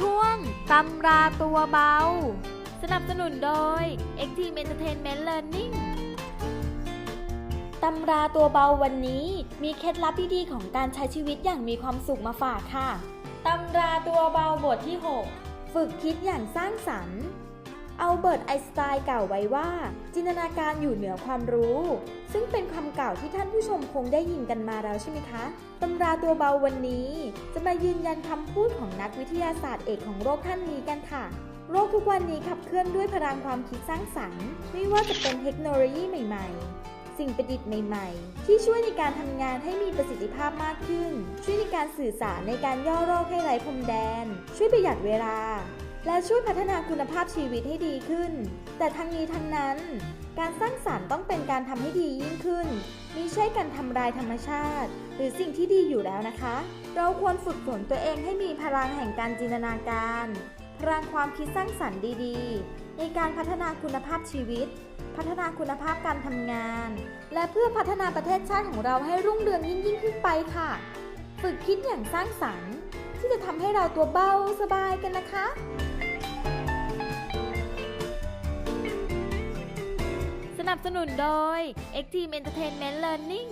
ช่วงตำราตัวเบา สนับสนุนโดย x t e a m Entertainment Learning ตำราตัวเบาวันนี้มีเคล็ดลับดีๆของการใช้ชีวิตอย่างมีความสุขมาฝากค่ะ ตำราตัวเบาบทที่ 6 ฝึกคิดอย่างสร้างสรรค์ อาเบิร์ตไอน์สไตน์กล่าวไว้ว่า จินตนาการอยู่เหนือความรู้ ซึ่งเป็นคำกล่าวที่ท่านผู้ชมคงได้ยินกันมาแล้วใช่ไหมคะตำราตัวเบาวันนี้ จะมายืนยันคำพูดของนักวิทยาศาสตร์เอกของโลกท่านนี้กันค่ะ โลกทุกวันนี้ขับเคลื่อนด้วยพลังความคิดสร้างสรรค์ ไม่ว่าจะเป็นเทคโนโลยีใหม่ๆสิ่งประดิษฐ์ใหม่ๆ ที่ช่วยในการทำงานให้มีประสิทธิภาพมากขึ้น ช่วยในการสื่อสารในการย่อโลกให้ไร้พรมแดน ช่วยประหยัดเวลา และช่วยพัฒนาคุณภาพชีวิตให้ดีขึ้น แต่ทั้งนี้ทั้งนั้น การสร้างสารรค์ต้องเป็นการทำให้ดียิ่งขึ้นมิใช่การทำลายธรรมชาติ หรือสิ่งที่ดีอยู่แล้วนะคะ เราควรฝึกฝนตัวเองให้มีพลังแห่งการจินตนาการ พลังความคิดสร้างสรรค์ดีๆ ในการพัฒนาคุณภาพชีวิต พัฒนาคุณภาพการทำงาน และเพื่อพัฒนาประเทศชาติของเราให้รุ่งเรืองยิ่งยิ่งขึ้นไปค่ะ ฝึกคิดอย่างสร้างสรรค์ ที่จะทำให้เราตัวเบาสบายกันนะคะสนับสนุนโดย x t e a m Entertainment Learning